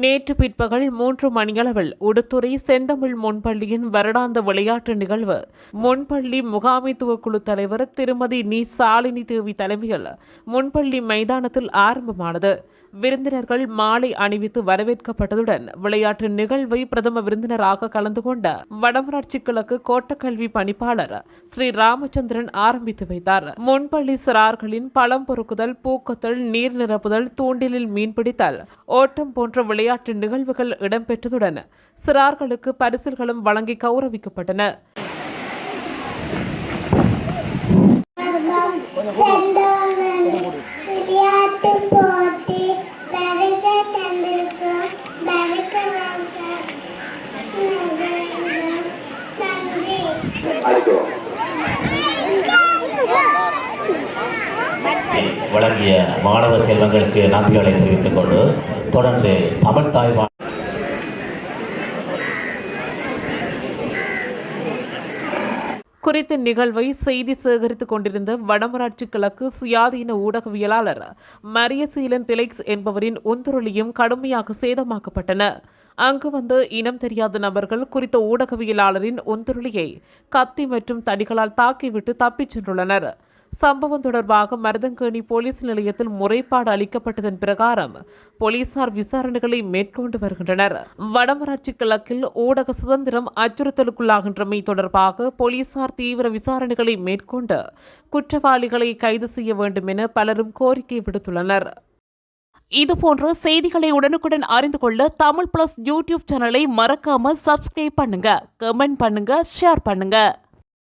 நேற்று பிற்பகல் மூன்று மணியளவில் உடுத்துறை செந்தமிழ் முன்பள்ளியின் வருடாந்த விளையாட்டு நிகழ்வு. முன்பள்ளி முகாமைத்துவ குழு தலைவர் திருமதி நீ சாலினி தேவி தலைமையில் முன்பள்ளி மைதானத்தில் ஆரம்பமானது. விருந்தினர்கள் மாலை அணிவித்து வரவேற்கப்பட்டதுடன் விளையாட்டு நிகழ்வை பிரதம விருந்தினராக கலந்து கொண்ட வடமராட்சி கிழக்கு கோட்டக்கல்வி பணிப்பாளர் ஸ்ரீ ராமச்சந்திரன் ஆரம்பித்து வைத்தார். முன்பள்ளி சிறார்களின் பழம் பொறுக்குதல் பூக்கத்தல் நீர் நிரப்புதல் தூண்டிலில் மீன்பிடித்தல் ஓட்டம் போன்ற விளையாட்டு நிகழ்வுகள் இடம்பெற்றதுடன் சிறார்களுக்கு பரிசில்களும் வழங்கி கௌரவிக்கப்பட்டன. விளையாட்டு வழங்கிய மாணவ செல்வங்களுக்கு நன்றிகளை தெரிவித்துக் கொண்டு தொடர்ந்து தமிழ் தாய்வான் குறித்த நிகழ்வை செய்தி சேகரித்துக் கொண்டிருந்த வடமராட்சி கிழக்கு சுயாதீன ஊடகவியலாளர் மரியசீலன் திலெக்ஸ் என்பவரின் உந்துருளியும் கடுமையாக சேதமாக்கப்பட்டன. அங்கு வந்த இனம் தெரியாத நபர்கள் குறித்த ஊடகவியலாளரின் ஒந்துருளியை கத்தி மற்றும் தடிகளால் தாக்கிவிட்டு தப்பிச் சென்றுள்ளனர். சம்பவம் தொடர்பாக மருதங்கேணி போலீஸ் நிலையத்தில் முறைப்பாடு அளிக்கப்பட்டதன் பிரகாரம் போலீசார் விசாரணைகளை மேற்கொண்டு வருகின்றனர். வடமராட்சி கிழக்கில் ஊடக சுதந்திரம் அச்சுறுத்தலுக்குள்ளாகின்றமை தொடர்பாக போலீசார் தீவிர விசாரணைகளை மேற்கொண்டு குற்றவாளிகளை கைது செய்ய வேண்டும் என பலரும் கோரிக்கை விடுத்துள்ளனர். இதுபோன்ற செய்திகளை உடனுக்குடன் அறிந்து கொள்ள தமிழ் பிளஸ் யூடியூப் சேனலை மறக்காம சப்ஸ்கிரைப் பண்ணுங்க கமெண்ட் பண்ணுங்க ஷேர் பண்ணுங்க.